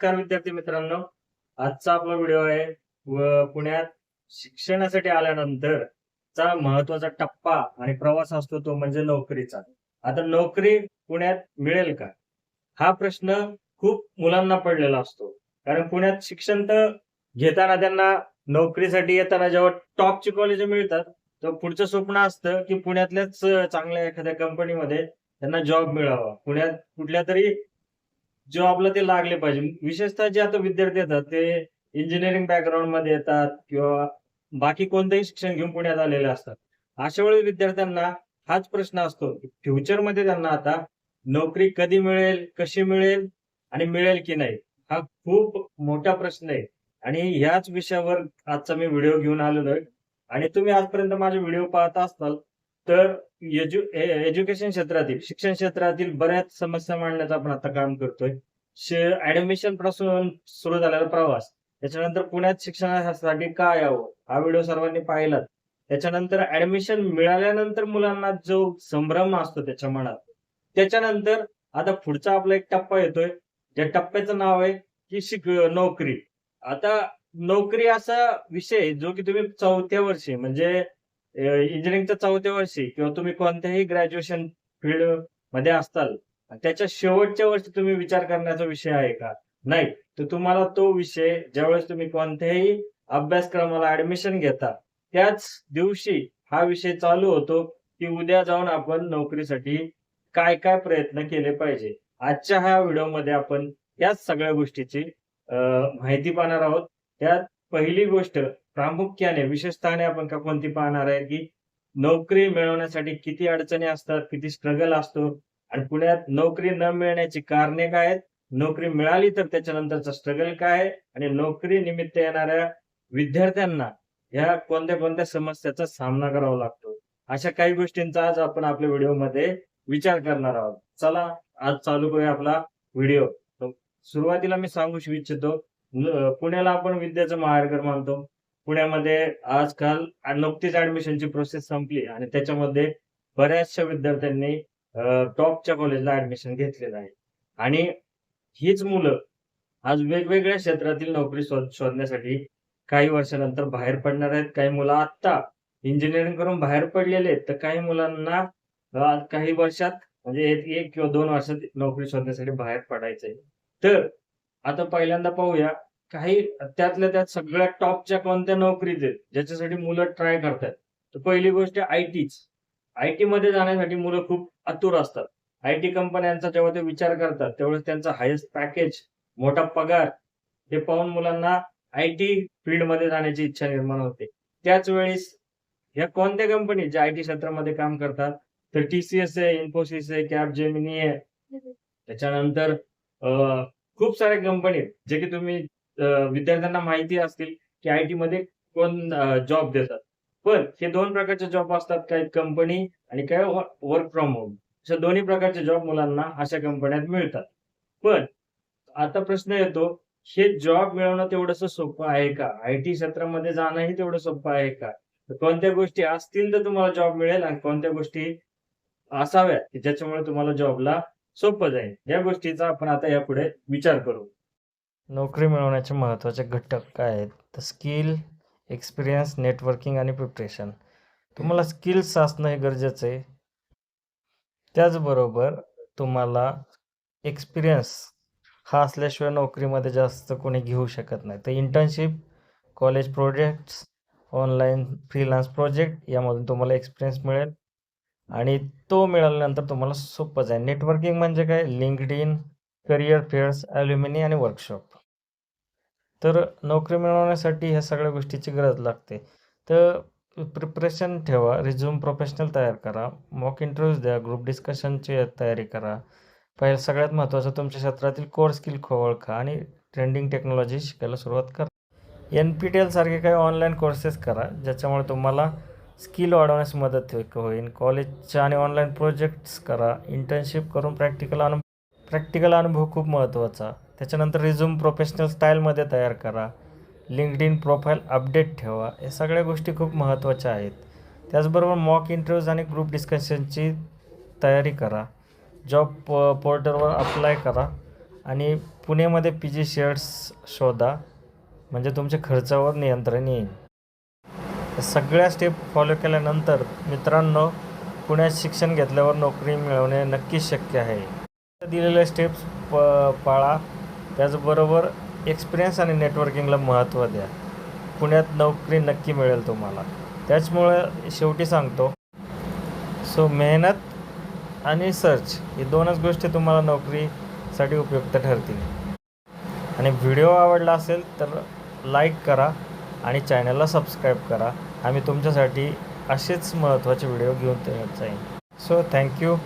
नमस्कार विद्यार्थी मित्रांनो आजचा आपला व्हिडिओ आहे व पुण्यात शिक्षणासाठी आल्यानंतर चा महत्त्वाचा टप्पा आणि प्रवास असतो तो म्हणजे नोकरीचा. आता नोकरी पुण्यात मिळेल का? हा प्रश्न खूप मुलांना पडलेला असतो. कारण पुण्यात शिक्षण तर घेताना त्यांना नोकरीसाठी येताना जेव्हा टॉपची कॉलेज मिळतात तर पुढचं स्वप्न असतं की पुण्यातल्याच चांगल्या एखाद्या कंपनीमध्ये त्यांना जॉब मिळावा. पुण्यात कुठल्या तरी जॉबला ते लागले पाहिजे. विशेषतः जे आता विद्यार्थी येतात ते इंजिनिअरिंग बॅकग्राऊंडमध्ये येतात किंवा बाकी कोणतंही शिक्षण घेऊन पुण्यात आलेले असतात. अशा वेळी विद्यार्थ्यांना हाच प्रश्न असतो फ्युचरमध्ये फ्युचरमध्ये त्यांना आता नोकरी कधी मिळेल कशी मिळेल आणि मिळेल की नाही हा खूप मोठा प्रश्न आहे. आणि ह्याच विषयावर आजचा मी व्हिडिओ घेऊन आलेलो आहे. आणि तुम्ही आजपर्यंत माझे व्हिडिओ पाहत असताल तर एज्यु एज्युकेशन क्षेत्रातील शिक्षण क्षेत्रातील बऱ्याच समस्या मांडण्याचं आपण आता काम करतोय. ऍडमिशनपासून सुरू झालेला प्रवास त्याच्यानंतर पुण्यात शिक्षणासाठी काय यावं हा व्हिडिओ सर्वांनी पाहिला त्याच्यानंतर ऍडमिशन मिळाल्यानंतर मुलांना जो संभ्रम असतो त्याच्या मनात त्याच्यानंतर आता पुढचा आपला एक टप्पा येतोय ज्या टप्प्याचं नाव आहे की शिक नोकरी. आता नोकरी असा विषय जो की तुम्ही चौथ्या वर्षी म्हणजे इंजिनिअरिंगच्या चौथ्या वर्षी किंवा तुम्ही कोणत्याही ग्रॅज्युएशन फील्डमध्ये असताल त्याच्या शेवटच्या वर्षी तुम्ही विचार करण्याचा विषय आहे का? नाही. तर तुम्हाला तो विषय ज्यावेळेस तुम्ही कोणत्याही अभ्यासक्रमाला ऍडमिशन घेता त्याच दिवशी हा विषय चालू होतो की उद्या जाऊन आपण नोकरीसाठी काय काय प्रयत्न केले पाहिजे. आजच्या ह्या व्हिडिओमध्ये आपण याच सगळ्या गोष्टीची माहिती पाहणार आहोत. त्यात पहिली गोष्ट प्रामुख्याने विशेषतःने आपण का कोणती पाहणार आहे की नोकरी मिळवण्यासाठी किती अडचणी असतात किती स्ट्रगल असतो आणि पुण्यात नोकरी न मिळण्याची कारणे काय आहेत? नोकरी मिळाली तर त्याच्यानंतरचा स्ट्रगल काय आहे? आणि नोकरी निमित्त येणाऱ्या विद्यार्थ्यांना ह्या कोणत्या कोणत्या समस्याचा सामना करावा लागतो? अशा काही गोष्टींचा आज आपण आपल्या व्हिडिओमध्ये विचार करणार आहोत. चला आज चालू करूया आपला व्हिडिओ. सुरुवातीला मी सांगू इच्छितो पुण्याला आपण विद्याचं माहेरघर मानतो. पुण्यामध्ये आजकाल नुकतीच ऍडमिशनची प्रोसेस संपली आणि त्याच्यामध्ये बऱ्याचशा विद्यार्थ्यांनी टॉपच्या कॉलेजला ऍडमिशन घेतलेलं आहे. आणि हीच मुलं आज वेगवेगळ्या क्षेत्रातील नोकरी शोधण्यासाठी काही वर्षानंतर बाहेर पडणार आहेत. काही मुलं आत्ता इंजिनिअरिंग करून बाहेर पडलेले आहेत. तर काही मुलांना काही वर्षात म्हणजे एक किंवा दोन वर्षात नोकरी शोधण्यासाठी बाहेर पडायचंय. तर आता पहिल्यांदा पाहूया काही त्यातल्या त्यात सगळ्या टॉपच्या कोणत्या नोकरीत आहेत ज्याच्यासाठी मुलं ट्राय करतात? तर पहिली गोष्ट आय टीच. आय टी मध्ये जाण्यासाठी मुलं खूप आतुर असतात. आय टी कंपन्यांचा जेव्हा ते विचार करतात तेवढेच त्यांचा हायेस्ट पॅकेज मोठा पगार हे पाहून मुलांना आय टी फील्डमध्ये जाण्याची इच्छा निर्माण होते. त्याच वेळेस ह्या कोणत्या कंपनी ज्या आय टी क्षेत्रामध्ये काम करतात? तर टीसीएस आहे इन्फोसिस आहे कॅब जेमिनी आहे. त्याच्यानंतर खूप साऱ्या कंपनी जे की तुम्ही विद्यार्थ्यांना माहिती असतील की आय टी मध्ये कोण जॉब देतात. पण हे दोन प्रकारचे जॉब असतात काही कंपनी आणि काय वर्क फ्रॉम होम अशा दोन्ही प्रकारचे जॉब मुलांना अशा कंपन्यात मिळतात. पण आता प्रश्न येतो हे जॉब मिळवणं तेवढंसं सोपं आहे का? आय टी क्षेत्रामध्ये जाणंही तेवढं सोपं आहे का? कोणत्या गोष्टी असतील तर तुम्हाला जॉब मिळेल आणि कोणत्या गोष्टी असाव्यात की ज्याच्यामुळे तुम्हाला जॉबला सोपं जाईल. या गोष्टीचा आपण आता यापुढे विचार करू. नोकरी मिळवण्याचे महत्त्वाचे घटक काय आहेत? तर स्किल एक्सपिरियन्स नेटवर्किंग आणि प्रिपरेशन तुम्हाला स्किल्स असणं हे गरजेचं आहे. त्याचबरोबर तुम्हाला एक्सपिरियन्स हा असल्याशिवाय नोकरीमध्ये जास्त कोणी घेऊ शकत नाही. तर internship college projects online freelance project यामधून तुम्हाला एक्सपिरियन्स मिळेल. आणि तो मिळाल्यानंतर तुम्हाला सोपं जाईल नेटवर्किंग म्हणजे काय? LinkedIn career fairs alumni आणि वर्कशॉप. तर नोकरी मिळवण्यासाठी ह्या सगळ्या गोष्टीची गरज लागते. तर प्रिपरेशन ठेवा रिझ्यूम प्रोफेशनल तयार करा मॉक इंटरव्ह्यूज द्या ग्रुप डिस्कशनची तयारी करा. पहिलं सगळ्यात महत्त्वाचं तुमच्या क्षेत्रातील कोर स्किल ओळखा आणि ट्रेंडिंग टेक्नॉलॉजी शिकायला सुरुवात करा. एन पी टी एलसारखे काही ऑनलाईन कोर्सेस करा ज्याच्यामुळे तुम्हाला स्किल वाढवण्यास मदत होईल कॉलेजच्या आणि ऑनलाईन प्रोजेक्ट्स करा इंटर्नशिप करून प्रॅक्टिकल अनु प्रॅक्टिकल अनुभव खूप महत्त्वाचा. त्याच्यानंतर रिझ्यूम प्रोफेशनल स्टाईलमध्ये तयार करा. लिंकड इन प्रोफाईल अपडेट ठेवा. या सगळ्या गोष्टी खूप महत्त्वाच्या आहेत. त्याचबरोबर मॉक इंटरव्ह्यूज आणि ग्रुप डिस्कशनची तयारी करा. जॉब प पोर्टलवर अप्लाय करा. आणि पुणेमध्ये पी जी शेअर्स शोधा. म्हणजे तुमच्या खर्चावर नियंत्रण येईल. या सगळ्या स्टेप फॉलो केल्यानंतर मित्रांनो पुण्यात शिक्षण घेतल्यावर नोकरी मिळवणे नक्कीच शक्य आहे. दिलेल्या स्टेप्स प पाळा. त्याचबरोबर एक्सपिरियन्स आणि नेटवर्किंगला महत्त्व द्या. पुण्यात नोकरी नक्की मिळेल तुम्हाला. त्याचमुळे शेवटी सांगतो सो मेहनत आणि सर्च ही दोनच गोष्टी तुम्हाला नोकरीसाठी उपयुक्त ठरतील. आणि व्हिडिओ आवडला असेल तर लाईक करा आणि चॅनलला सबस्क्राईब करा. आम्ही तुमच्यासाठी असेच महत्त्वाचे व्हिडिओ घेऊन येत जाईन. So thank you